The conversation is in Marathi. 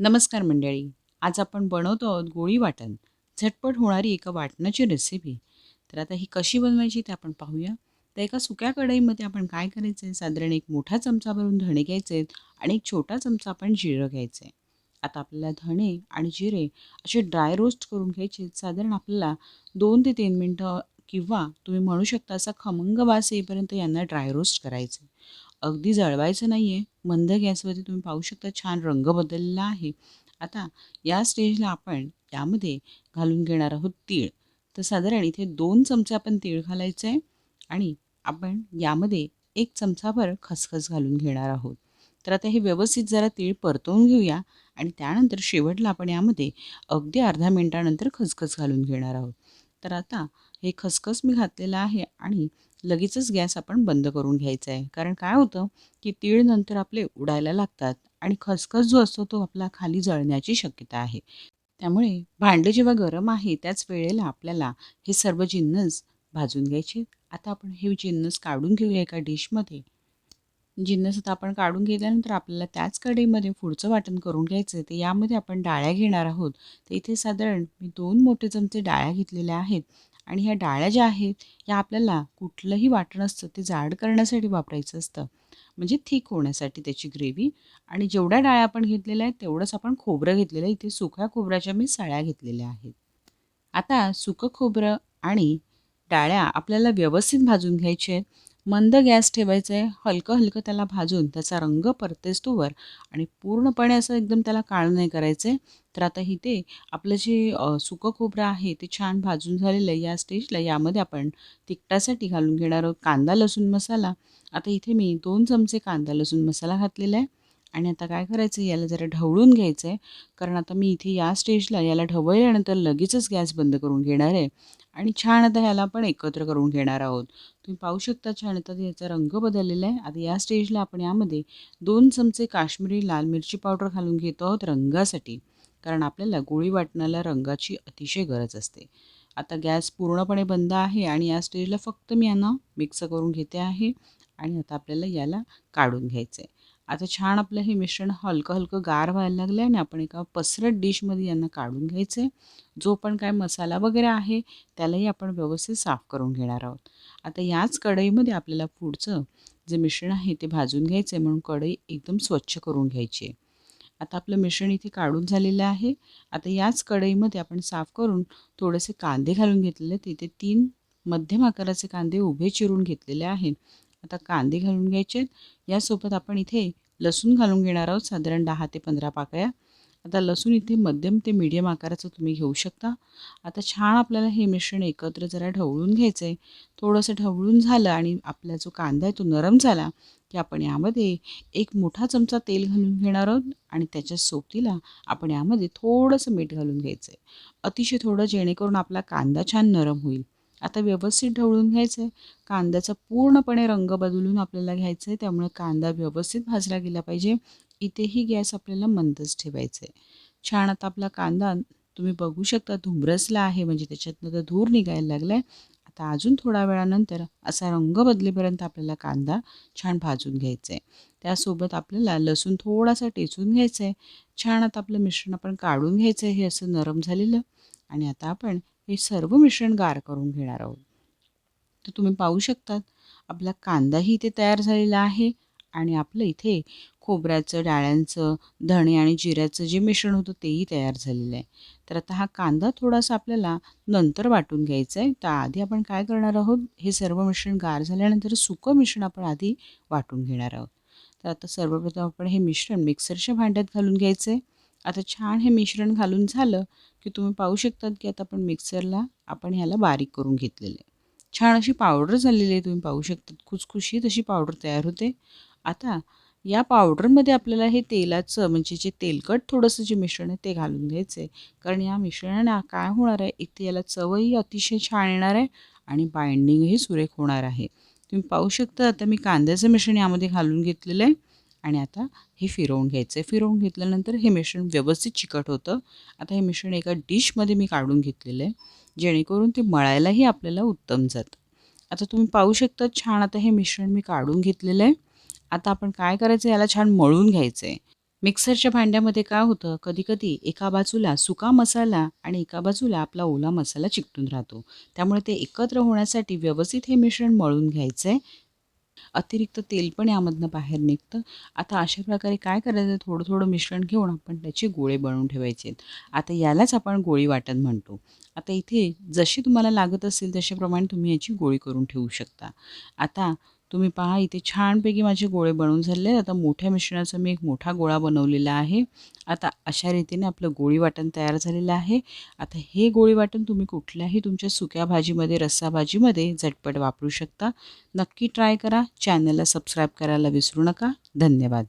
नमस्कार मंडळी आज आपण बनवतो आहोत गोळी वाटण. झटपट होणारी एका वाटणाची रेसिपी तर आता ही कशी बनवायची ते आपण पाहूया. तर एका सुक्या कढईमध्ये आपण काय करायचं आहे साधारण एक मोठा चमचा भरून धणे घ्यायचे आहेत आणि एक छोटा चमचा आपण जिरं घ्यायचं आहे आता आपल्याला धणे आणि जिरे असे ड्राय रोस्ट करून घ्यायचे साधारण आपल्याला दोन ते तीन मिनटं किंवा तुम्ही म्हणू शकता असा खमंग वास येईपर्यंत यांना ड्राय रोस्ट करायचं आहे अगदी जळवायचं नाही आहे मंद गॅसवरती तुम्ही पाहू शकता छान रंग बदललेला आहे. आता या स्टेजला आपण त्यामध्ये घालून घेणार आहोत तीळ. तर साधारण इथे दोन चमचे आपण तीळ घालायचं आहे आणि आपण यामध्ये एक चमचाभर खसखस घालून घेणार आहोत. तर आता हे व्यवस्थित जरा तीळ परतवून घेऊया आणि त्यानंतर शेवटला आपण यामध्ये अगदी अर्धा मिनटानंतर खसखस घालून घेणार आहोत. तर आता हे खसखस मी घातलेलं आहे आणि लगेचच गॅस आपण बंद करून घ्यायचा आहे. कारण काय होतं की तीळ नंतर आपले उडायला लागतात आणि खसखस जो असतो तो आपला खाली जळण्याची शक्यता आहे. त्यामुळे भांडं जेव्हा गरम आहे त्याच वेळेला आपल्याला हे सर्व जिन्नस भाजून घ्यायचे. आता आपण हे जिन्नस काढून घेऊया एका डिशमध्ये. जिन्नस आता आपण काढून घेतल्यानंतर आपल्याला त्याच कढईमध्ये पुढचं वाटण करून घ्यायचं आहे. तर यामध्ये आपण डाळ्या घेणार आहोत. तर इथे साधारण मी दोन मोठे चमचे डाळ्या घेतलेल्या आहेत. आणि ह्या डाळ्या ज्या आहेत या आपल्याला कुठलंही वाटण असतं ते जाड करण्यासाठी वापरायचं असतं. म्हणजे थिक होण्यासाठी त्याची ग्रेव्ही. आणि जेवढ्या डाळ्या आपण घेतलेल्या आहेत तेवढंच आपण खोबरं घेतलेलं आहे. इथे सुक्या खोबऱ्याच्या मी सळ्या घेतलेल्या आहेत. आता सुकं खोबरं आणि डाळ्या आपल्याला व्यवस्थित भाजून घ्यायचे आहेत. मंद गॅस ठेवायचं आहे हलकं हलकं त्याला भाजून त्याचा रंग परतेस तोवर आणि पूर्णपणे असं एकदम त्याला काळं नाही करायचं आहे तर आता इथे आपलं जे सुकं खोबरं आहे ते छान भाजून झालेलं आहे या स्टेजला यामध्ये आपण तिखटासाठी घालून घेणार आहोत कांदा लसूण मसाला. आता इथे मी दोन चमचे कांदा लसूण मसाला घातलेला आहे. आणि आता काय करायचं याला जरा ढवळून घ्यायचं आहे कारण आता मी इथे या स्टेजला याला ढवळल्यानंतर लगेचच गॅस बंद करून घेणार आहे. आणि छान आता ह्याला आपण एकत्र करून घेणार आहोत. तुम्ही पाहू शकता छान आता याचा रंग बदललेला आहे. आता या स्टेजला आपण यामध्ये दोन चमचे काश्मीरी लाल मिरची पावडर घालून घेतो आहोत रंगासाठी. कारण आपल्याला गोळी वाटण्याला रंगाची अतिशय गरज असते. आता गॅस पूर्णपणे बंद आहे आणि या स्टेजला फक्त मी यांना मिक्स करून घेते आहे. आणि आता आपल्याला याला काढून घ्यायचं आहे आता छान आपलं हे मिश्रण हलकं हलकं गार व्हायला लागलं आहे आणि आपण एका पसरट डिशमध्ये यांना काढून घ्यायचं आहे जो पण काय मसाला वगैरे आहे त्यालाही आपण व्यवस्थित साफ करून घेणार आहोत. आता याच कढईमध्ये आपल्याला पुढचं जे मिश्रण आहे ते भाजून घ्यायचं आहे म्हणून कढई एकदम स्वच्छ करून घ्यायची आहे. आता आपलं मिश्रण इथे काढून झालेलं आहे. आता याच कढईमध्ये आपण साफ करून थोडेसे कांदे घालून घेतलेले तिथे तीन मध्यम आकाराचे कांदे उभे चिरून घेतलेले आहेत. आता कांदे घालून घ्यायचे आहेत. यासोबत आपण इथे लसूण घालून घेणार आहोत साधारण दहा ते पंधरा पाकळ्या. आता लसूण इथे मध्यम ते मीडियम आकाराचं तुम्ही घेऊ शकता. आता छान आपल्याला हे मिश्रण एकत्र जरा ढवळून घ्यायचं आहे थोडंसं ढवळून झालं आणि आपला जो कांदा आहे तो नरम झाला की आपण यामध्ये एक मोठा चमचा तेल घालून घेणार आहोत आणि त्याच्या सोबतीला आपण यामध्ये थोडंसं मीठ घालून घ्यायचं आहे अतिशय थोडं जेणेकरून आपला कांदा छान नरम होईल. आता व्यवस्थित ढवळून घ्यायचं आहे कांद्याचा पूर्णपणे रंग बदलून आपल्याला घ्यायचं आहे त्यामुळे कांदा व्यवस्थित भाजला गेला पाहिजे. इथेही गॅस आपल्याला मंदच ठेवायचं आहे छान आता आपला कांदा तुम्ही बघू शकता धुमरसला आहे म्हणजे त्याच्यातनं तर धूर निघायला लागला आहे आता अजून थोड्या वेळानंतर असा रंग बदलेपर्यंत आपल्याला कांदा छान भाजून घ्यायचा आहे त्यासोबत आपल्याला लसूण थोडासा टेचून घ्यायचं आहे छान आता आपलं मिश्रण आपण काढून घ्यायचं आहे हे असं नरम झालेलं. आणि आता आपण हे सर्व मिश्रण गार करून घेणार आहोत. तर तुम्ही पाहू शकतात आपला कांदाही इथे तयार झालेला आहे आणि आपलं इथे खोबऱ्याचं डाळ्यांचं धणे आणि जिऱ्याचं जे मिश्रण होतं तेही तयार झालेलं आहे. तर आता हा कांदा थोडासा आपल्याला नंतर वाटून घ्यायचा आहे. तर आधी आपण काय करणार आहोत हे सर्व मिश्रण गार झाल्यानंतर सुकं मिश्रण आपण आधी वाटून घेणार आहोत. तर आता सर्वप्रथम आपण हे मिश्रण मिक्सरच्या भांड्यात घालून घ्यायचं आहे. आता छान हे मिश्रण घालून झालं की तुम्ही पाहू शकतात की आता आपण मिक्सरला आपण ह्याला बारीक करून घेतलेलं आहे. छान अशी पावडर झालेली आहे तुम्ही पाहू शकतात. खुसखुशीत अशी पावडर तयार होते. आता या पावडरमध्ये आपल्याला हे तेलाचं म्हणजे जे तेलकट थोडंसं जे मिश्रण आहे ते घालून घ्यायचं आहे. कारण या मिश्रणाने काय होणार आहे? एक तर याला चवही अतिशय छान येणार आहे आणि बाइंडिंगही सुरेख होणार आहे. तुम्ही पाहू शकता आता मी कांद्याचं मिश्रण यामध्ये घालून घेतलेलं आहे. आणि आता हे फिरवून घ्यायचं आहे. फिरवून घेतल्यानंतर हे मिश्रण व्यवस्थित चिकट होतं. आता हे मिश्रण एका डिशमध्ये मी काढून घेतलेलं आहे जेणेकरून ते मळायलाही आपल्याला उत्तम जातं. आता तुम्ही पाहू शकता छान आता हे मिश्रण मी काढून घेतलेलं आहे. आता आपण काय करायचं याला छान मळून घ्यायचं आहे. मिक्सरच्या भांड्यामध्ये काय होतं कधीकधी एका बाजूला सुका मसाला आणि एका बाजूला आपला ओला मसाला चिकटून राहतो. त्यामुळे ते एकत्र होण्यासाठी व्यवस्थित हे मिश्रण मळून घ्यायचं आहे. अतिरिक्त तेल पण यामधनं बाहेर निघतं. आता अशा प्रकारे काय करायचं? थोडं थोडं मिश्रण घेऊन आपण त्याचे गोळे बनवून ठेवायचे आहेत. आता यालाच आपण गोळी वाटण म्हणतो. आता इथे जशी तुम्हाला लागत असेल तशाप्रमाणे तुम्ही याची गोळी करून ठेवू शकता. आता तुम्ही पहा इथे छानपैकी माझे गोळे बनवून झाले आहेत. आता मोठ्या मिश्रणाचा मी एक मोठा गोळा बनवलेला आहे. आता अशा रीतीने आपलं गोळी वाटण तयार झालेलं आहे. आता हे गोळी वाटण तुम्ही कुठल्याही तुमच्या सुक्या भाजीमध्ये रस्सा भाजीमध्ये झटपट वापरू शकता. नक्की ट्राय करा. चॅनलला सबस्क्राईब करायला विसरू नका. धन्यवाद.